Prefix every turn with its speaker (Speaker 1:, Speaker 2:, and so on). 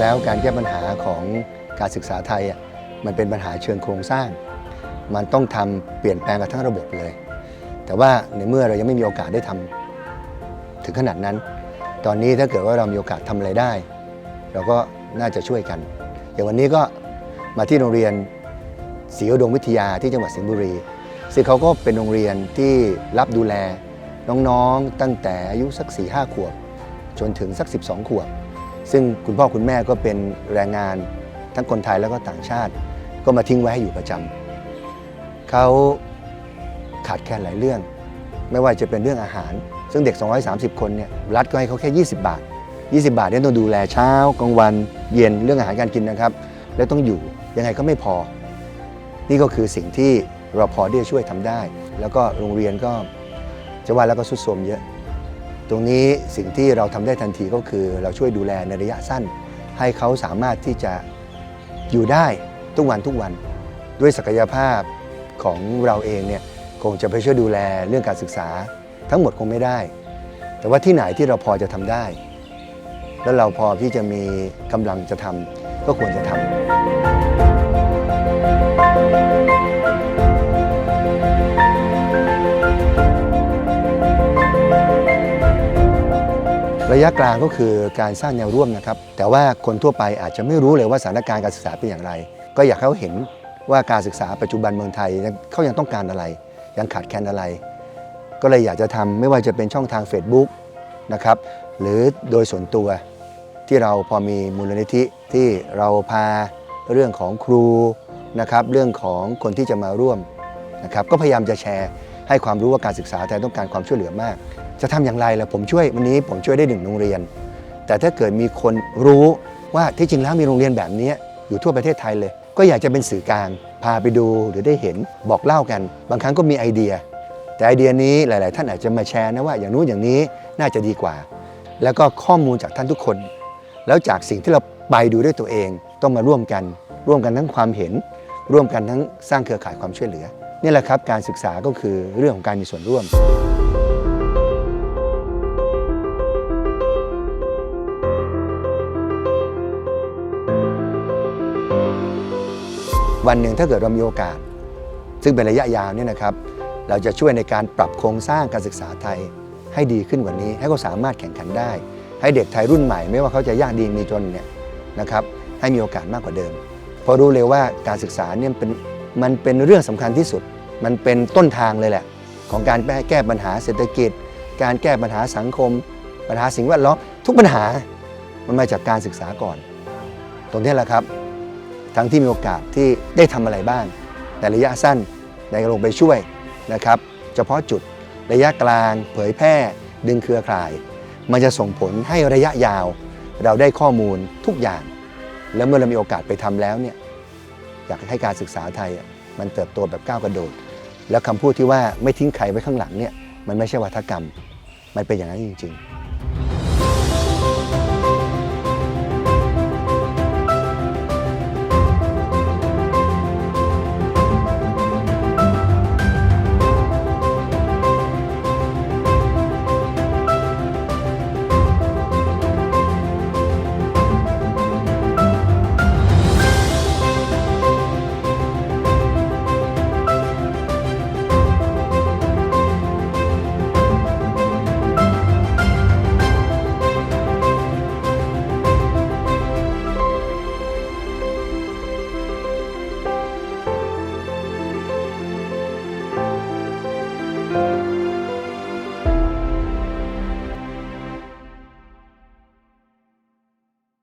Speaker 1: แล้วการแก้ปัญหาของการศึกษาไทยมันเป็นปัญหาเชิงโครงสร้าง มันต้องทำเปลี่ยนแปลงกันทั้งระบบเลย แต่ว่าในเมื่อเรายังไม่มีโอกาสได้ทำถึงขนาดนั้น ตอนนี้ถ้าเกิดว่าเรามีโอกาสทำอะไรได้ เราก็น่าจะช่วยกัน อย่างวันนี้ก็มาที่โรงเรียนศรีอุดมวิทยาที่จังหวัดสิงห์บุรี ซึ่งเขาก็เป็นโรงเรียนที่รับดูแลน้องๆตั้งแต่อายุสัก4ี่ห้าขวบ จนถึงสัก 12 ขวบ ซึ่งคุณพ่อคุณแม่ก็เป็นแรงงานทั้งคนไทยแล้วก็ต่างชาติ ก็มาทิ้งไว้ให้อยู่ประจำเขาขาดแคลนหลายเรื่อง ไม่ว่าจะเป็นเรื่องอาหาร ซึ่งเด็ก 230 คนเนี่ยรัฐก็ให้เขาแค่ 20 บาท 20 บาทเนี่ยต้องดูแลเช้ากลางวันเย็นเรื่องอาหารการกินนะครับ แล้วต้องอยู่ยังไงก็ไม่พอ นี่ก็คือสิ่งที่เราพอที่จะช่วยทำได้ แล้วก็โรงเรียนก็จะว่าแล้วก็สุดโทมเยอะ ตรงนี้สิ่งที่เราทำได้ทันทีก็คือ เราช่วยดูแลในระยะสั้น ให้เขาสามารถที่จะอยู่ได้ทุกวันทุกวัน ด้วยศักยภาพของเราเองเนี่ยคงจะไปช่วยดูแลเรื่องการศึกษา ทั้งหมดคงไม่ได้ แต่ว่าที่ไหนที่เราพอจะทำได้ แล้วเราพอที่จะมีกำลังจะทำก็ควรจะทำ ระยะกลางก็คือการสร้างแนวร่วมนะครับ แต่ว่าคนทั่วไปอาจจะไม่รู้เลยว่าสถานการณ์การศึกษาเป็นอย่างไร ก็อยากให้เขาเห็นว่าการศึกษาปัจจุบันเมืองไทยเขายังต้องการอะไร ยังขาดแคลนอะไร ก็เลยอยากจะทำไม่ว่าจะเป็นช่องทาง Facebook นะครับหรือโดยส่วนตัวที่เราพอมีมูลนิธิที่เราพาเรื่องของครูนะครับเรื่องของคนที่จะมาร่วมนะครับก็พยายามจะแชร์ ให้ความรู้ว่าการศึกษาไทยต้องการความช่วยเหลือมาก จะทำอย่างไรล่ะผมช่วยวันนี้ผมช่วยได้หนึ่งโรงเรียน แต่ถ้าเกิดมีคนรู้ว่าที่จริงแล้วมีโรงเรียนแบบนี้อยู่ทั่วประเทศไทยเลย ก็อยากจะเป็นสื่อกลางพาไปดูหรือได้เห็นบอกเล่ากัน บางครั้งก็มีไอเดีย แต่ไอเดียนี้หลาย ๆ ท่านอาจจะมาแชร์นะว่าอย่างนู้นอย่างนี้น่าจะดีกว่า แล้วก็ข้อมูลจากท่านทุกคน แล้วจากสิ่งที่เราไปดูด้วยตัวเองต้องมาร่วมกัน ร่วมกันทั้งความเห็น ร่วมกันทั้งสร้างเครือข่ายความช่วยเหลือ นี่แหละครับการศึกษาก็คือเรื่องของการมีส่วนร่วม วันหนึ่งถ้าเกิดเรามีโอกาส ซึ่งเป็นระยะยาวเนี่ยนะครับ เราจะช่วยในการปรับโครงสร้างการศึกษาไทยให้ดีขึ้นกว่านี้ ให้เขาสามารถแข่งขันได้ ให้เด็กไทยรุ่นใหม่ไม่ว่าเขาจะยากดีมีจนเนี่ยนะครับให้มีโอกาสมากกว่าเดิมเพราะรู้เลยว่าการศึกษาเนี่ยเป็น มันเป็นเรื่องสำคัญที่สุด มันเป็นต้นทางเลยแหละ ของการแก้ปัญหาเศรษฐกิจ การแก้ปัญหาสังคม ปัญหาสิ่งแวดล้อมทุกปัญหามันมาจากการศึกษาก่อน ตรงนี้แหละครับ ทั้งที่มีโอกาสที่ได้ทำอะไรบ้างในระยะสั้นในลงไปช่วยนะครับ เฉพาะจุดระยะกลาง เผยแพร่ ดึงเครือข่าย มันจะส่งผลให้ระยะยาว เราได้ข้อมูลทุกอย่าง แล้วเมื่อเรามีโอกาสไปทำแล้วเนี่ย อยากให้การศึกษาไทยมันเติบโตแบบก้าวกระโดด แล้วคำพูดที่ว่าไม่ทิ้งใครไว้ข้างหลังเนี่ยมันไม่ใช่วัฒกรรม มันเป็นอย่างนั้นจริง ๆ